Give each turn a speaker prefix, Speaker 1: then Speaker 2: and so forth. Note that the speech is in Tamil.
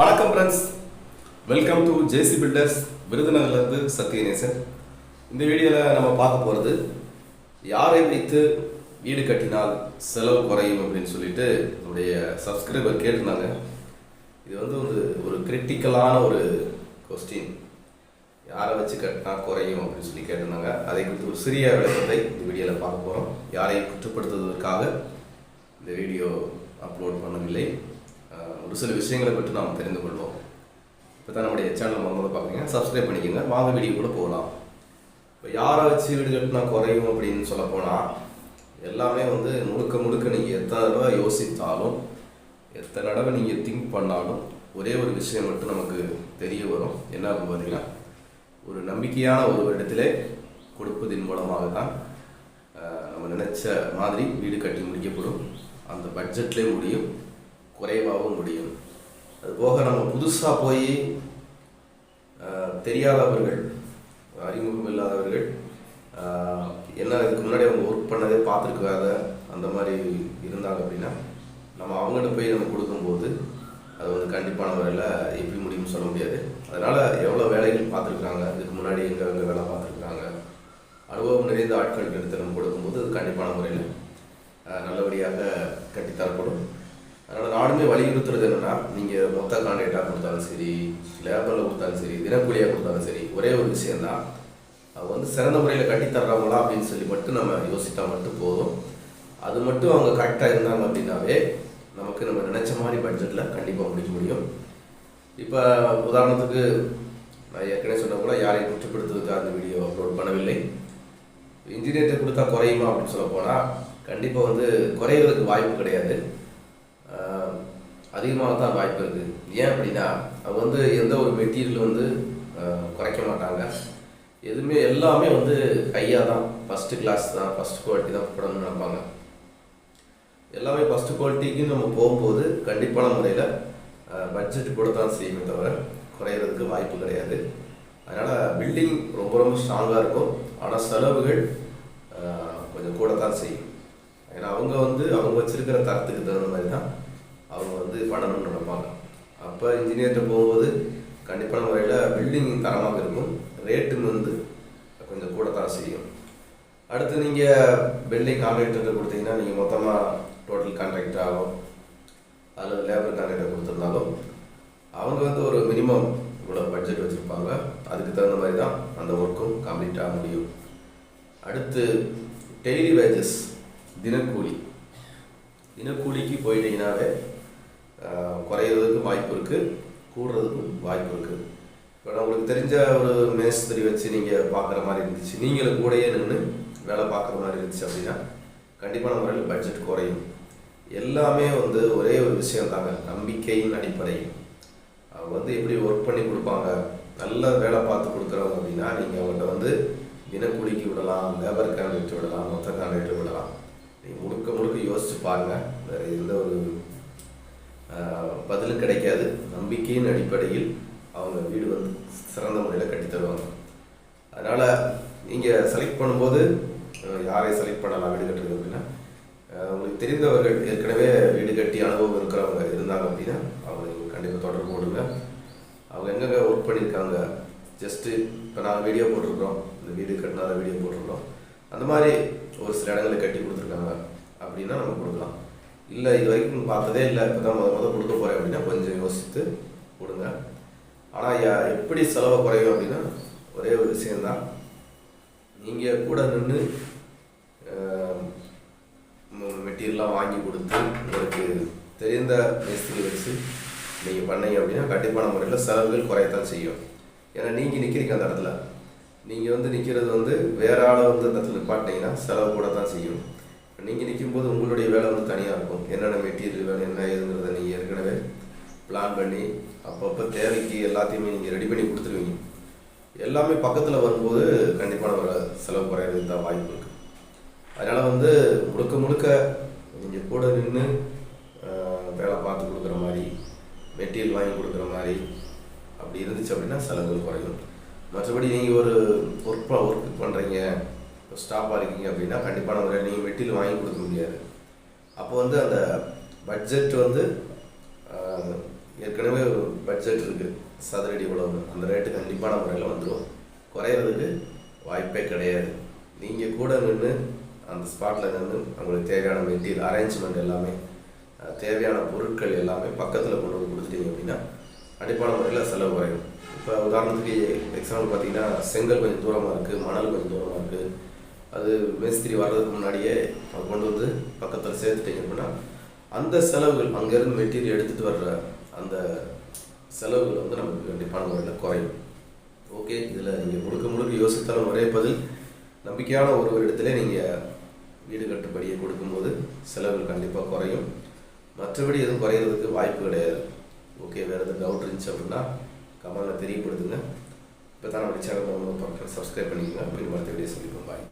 Speaker 1: வணக்கம் friends welcome to J C builders விருதுநகர்லேருந்து Sathyanesan இந்த வீடியோவில் நம்ம பார்க்க போகிறது யாரை வைத்து வீடு கட்டினால் செலவு குறையும் அப்படின்னு சொல்லிட்டு நம்முடைய சப்ஸ்கிரைபர் கேட்டிருந்தாங்க. இது வந்து ஒரு ஒரு கிரிட்டிக்கலான ஒரு கொஸ்டின் யாரை வச்சு கட்டினா குறையும் அப்படின்னு சொல்லி கேட்டிருந்தாங்க. அதை குறித்து ஒரு சிறிய விளக்கத்தை இந்த வீடியோவில் பார்க்க போகிறோம் யாரையும் குற்றப்படுத்துவதற்காக இந்த வீடியோ அப்லோட் பண்ணவில்லை. ஒரு சில விஷயங்களை பற்றி நாம் தெரிந்து கொள்வோம். இப்போ தான் நம்முடைய சேனல் முதல்ல பார்க்குறீங்க. சப்ஸ்கிரைப் பண்ணிக்கோங்க. வாங்க வீடியோ கூட போகலாம். இப்போ யாரை வச்சு வீடு கட்டினா குறையும் அப்படின்னு சொல்ல போனால் எல்லாமே வந்து முழுக்க முழுக்க நீங்கள் எத்தனை தடவை யோசித்தாலும் எத்தனை தடவை நீங்கள் திங்க் பண்ணாலும் ஒரே ஒரு விஷயம் மட்டும் நமக்கு தெரிய வரும். என்ன அப்படின்னு பார்த்தீங்கன்னா ஒரு நம்பிக்கையான ஒரு இடத்திலே கொடுப்பதின் மூலமாக தான் நம்ம நினச்ச மாதிரி வீடு கட்டி முடிக்கப்படும். அந்த பட்ஜெட்லேயே முடியும். குறைவாகவும் முடியும். அது போக நம்ம புதுசாக போய் தெரியாதவர்கள் அறிமுகம் இல்லாதவர்கள் என்ன இதுக்கு முன்னாடி அவங்க ஒர்க் பண்ணதே பார்த்துருக்காத அந்த மாதிரி இருந்தாங்க அப்படின்னா நம்ம அவங்கள்ட்ட போய் நம்ம கொடுக்கும்போது அது வந்து கண்டிப்பான முறையில் எப்படி முடியும்னு சொல்ல முடியாது. அதனால் எவ்வளோ வேலைகள் பார்த்துருக்குறாங்க இதுக்கு முன்னாடி எங்கே எங்கே வேலை பார்த்துருக்குறாங்க அனுபவம் நிறைந்த ஆட்கள் எடுத்து நம்ம கொடுக்கும்போது அது கண்டிப்பான முறையில் நல்லபடியாக கட்டித்தரப்படும். அதனால் வலியுறுத்துறது என்னன்னா நீங்கள் மொத்த கான்ட்ராக்டாக கொடுத்தாலும் சரி லேபரில் கொடுத்தாலும் சரி தினக்கூலியாக கொடுத்தாலும் சரி ஒரே ஒரு விஷயந்தான் அது வந்து சிறந்த முறையில் கட்டித்தர்றாங்களா அப்படின்னு சொல்லி மட்டும் நம்ம யோசித்தா மட்டும் போதும். அது மட்டும் அவங்க கரெக்டாக இருந்தாங்க அப்படின்னாவே நமக்கு நம்ம நினச்ச மாதிரி பட்ஜெட்டில் கண்டிப்பாக முடிக்க முடியும். இப்போ உதாரணத்துக்கு நான் ஏற்கனவே சொன்ன கூட யாரையும் குற்றப்படுத்துவதற்கு அந்த வீடியோ அப்லோட் பண்ணவில்லை. இன்ஜினியர்கிட்ட கொடுத்தா குறையுமா அப்படின்னு சொல்ல போனால் கண்டிப்பாக வந்து குறையிறதுக்கு வாய்ப்பு கிடையாது. அதிகமாக தான் வாய்ப்பு இருக்குது ஏன் அப்படின்னா அவங்க வந்து எந்த ஒரு மெட்டீரியல் வந்து குறைக்க மாட்டாங்க. எதுவுமே எல்லாமே வந்து கையாக தான். ஃபஸ்ட்டு கிளாஸ் தான் ஃபஸ்ட் குவாலிட்டி தான் போடணும்னு நினைப்பாங்க. எல்லாமே ஃபஸ்ட்டு குவாலிட்டிக்கு நம்ம போகும்போது கண்டிப்பான முறையில் பட்ஜெட் கூட தான் செய்யுமே தவிர குறையிறதுக்கு வாய்ப்பு கிடையாது. அதனால் பில்டிங் ரொம்ப ரொம்ப ஸ்ட்ராங்காக இருக்கும். ஆனால் செலவுகள் கொஞ்சம் கூட தான் செய்யும். ஏன்னா அவங்க வந்து அவங்க வச்சுருக்கிற தரத்துக்கு தகுந்த மாதிரி தான் அவங்க வந்து பண்ணணும்னு நினைப்பாங்க. அப்போ இன்ஜினியர்கிட்ட போகும்போது கண்டிப்பான முறையில் பில்டிங் தரமாக இருக்கும். ரேட்டும் வந்து கொஞ்சம் கூட தான் செய்யும். அடுத்து நீங்கள் பில்டிங் கான்ட்ராக்டர்கிட்ட கொடுத்தீங்கன்னா நீங்கள் மொத்தமாக டோட்டல் கான்ட்ராக்ட் ஆகும் அல்லது லேபர் கான்ட்ராக்டர் கொடுத்துருந்தாலும் அவங்க வந்து ஒரு மினிமம் இவ்வளோ பட்ஜெட் வச்சுருப்பாங்க. அதுக்கு தகுந்த மாதிரி தான் அந்த ஒர்க்கும் கம்ப்ளீட் ஆக முடியும். அடுத்து டெய்லி வேஜஸ் தினக்கூலி. தினக்கூலிக்கு போயிட்டீங்கன்னாவே குறையிறதுக்கும் வாய்ப்பு இருக்குது கூடுறதுக்கும் வாய்ப்பு இருக்குது இப்போ உங்களுக்கு தெரிஞ்ச ஒரு மேஸ்திரி வச்சு நீங்கள் பார்க்குற மாதிரி இருந்துச்சு. நீங்களும் கூடயே நின்று வேலை பார்க்குற மாதிரி இருந்துச்சு அப்படின்னா கண்டிப்பான முறையில் பட்ஜெட் குறையும். எல்லாமே வந்து ஒரே ஒரு விஷயம் தாங்க நம்பிக்கையின் அடிப்படையில். அவங்க வந்து எப்படி ஒர்க் பண்ணி கொடுப்பாங்க நல்ல வேலை பார்த்து கொடுக்குறவங்க அப்படின்னா நீங்கள் அவங்கள்ட்ட வந்து தினக்கூலிக்கு விடலாம் லேபர் கான்ட்ராக்ட் விடலாம் மொத்த கான்ட்ராக்ட் விடலாம். நீங்கள் முழுக்க முழுக்க யோசிச்சு பாருங்கள் வேறு எந்த ஒரு பதிலும் கிடைக்காது. நம்பிக்கையின் அடிப்படையில் அவங்க வீடு வந்து சிறந்த முறையில் கட்டித்தருவாங்க அதனால் நீங்கள் செலக்ட் பண்ணும்போது யாரை செலக்ட் பண்ணலாம் வீடு கட்டுறது அப்படின்னா உங்களுக்கு தெரிந்தவர்கள் ஏற்கனவே வீடு கட்டி அனுபவம் இருக்கிறவங்க இருந்தாங்க அப்படின்னா அவங்க கண்டிப்பாக தொடர்பு கொடுங்க அவங்க எங்கெங்கே ஒர்க் பண்ணியிருக்காங்க? ஜஸ்ட்டு இப்போ நாங்கள் வீடியோ போட்டிருக்கிறோம். இந்த வீடு கட்டினாத வீடியோ போட்டிருக்கிறோம். அந்த மாதிரி ஒரு சில இடங்களை கட்டி கொடுத்துருக்காங்க அப்படின்னா நம்ம கொடுக்கலாம். இல்லை இது வரைக்கும் பார்த்ததே இல்லை. இப்போ தான் முத முத கொடுக்க போகிறேன் அப்படின்னா கொஞ்சம் யோசித்து கொடுங்க. ஆனால் எப்படி செலவை குறையும் அப்படின்னா ஒரே ஒரு விஷயந்தான் நீங்கள் கூட நின்று மெட்டீரியல்லாம் வாங்கி கொடுத்து உங்களுக்கு தெரிந்த மேஸ்திரி வச்சு நீங்கள் பண்ணீங்க அப்படின்னா கண்டிப்பான முறையில் செலவுகள் குறையத்தான் செய்யும். ஏன்னா நீங்கள் நிற்கிறீங்க அந்த இடத்துல. நீங்கள் வந்து நிற்கிறது வந்து வேற ஆளை வந்து அந்த இடத்துல நிப்பாட்டினீங்கன்னா செலவு கூட தான் செய்யும். நீங்கள் நிற்கும்போது உங்களுடைய வேலை வந்து தனியாக இருக்கும். என்னென்ன மெட்டீரியல் வேணும் என்ன ஏதுங்கிறத நீங்கள் ஏற்கனவே பிளான் பண்ணி அப்பப்போ தேவைக்கு எல்லாத்தையுமே நீங்கள் ரெடி பண்ணி கொடுத்துருவீங்க. எல்லாமே பக்கத்தில் வரும்போது கண்டிப்பான ஒரு செலவு குறையிறது தான் வாய்ப்பு இருக்குது அதனால் வந்து முழுக்க முழுக்க நீங்கள் கூட நின்று வேலை பார்த்து கொடுக்குற மாதிரி மெட்டீரியல் வாங்கி கொடுக்குற மாதிரி அப்படி இருந்துச்சு அப்படின்னா செலவுகள் குறையும். மற்றபடி நீங்கள் ஒரு ஒர்க் ஒர்க் பண்ணுறீங்க ஸ்டாஃபாக இருக்கீங்க அப்படின்னா கண்டிப்பான முறையில் நீங்கள் மெட்டீரியல் வாங்கி கொடுக்க முடியாது. அப்போ வந்து அந்த பட்ஜெட் வந்து ஏற்கனவே ஒரு பட்ஜெட் இருக்குது சதுரடி உழவு அந்த ரேட்டு கண்டிப்பான முறையில் வந்துடும் குறையிறதுக்கு வாய்ப்பே கிடையாது. நீங்கள் கூட நின்று அந்த ஸ்பாட்டில் நின்று அவங்களுக்கு தேவையான மெட்டீரியல் அரேஞ்ச்மெண்ட் எல்லாமே தேவையான பொருட்கள் எல்லாமே பக்கத்தில் கொண்டு வந்து கொடுத்துட்டீங்க அப்படின்னா கண்டிப்பான முறையில் செலவு குறையும். இப்போ உதாரணத்துக்கு எக்ஸாம்பிள் பார்த்தீங்கன்னா செங்கல் கொஞ்சம் தூரமாக இருக்குது மணல் கொஞ்சம் தூரமாக இருக்குது அது மேஸ்திரி வர்றதுக்கு முன்னாடியே அதை கொண்டு வந்து பக்கத்தில் சேர்த்துட்டீங்க அப்படின்னா அந்த செலவுகள் அங்கேருந்து மெட்டீரியல் எடுத்துகிட்டு வர்ற அந்த செலவுகள் வந்து நமக்கு கண்டிப்பான முறையில் குறையும். ஓகே இதில் நீங்கள் முழுக்க முழுக்க யோசித்தாலும் ஒரே பதில் நம்பிக்கையான ஒரு இடத்துல நீங்கள் வீடு கட்டுப்படியை கொடுக்கும்போது செலவுகள் கண்டிப்பாக குறையும். மற்றபடி எதுவும் குறையிறதுக்கு வாய்ப்பு கிடையாது. ஓகே வேறு எதுவும் டவுட் இருந்துச்சு அப்படின்னா கமெண்டில் தெரியப்படுத்துங்க. இப்போ தான் நம்ம சேனல் சப்ஸ்கிரைப் பண்ணிக்கோங்க. அப்படின்னு அடுத்த வீடியோ பாய்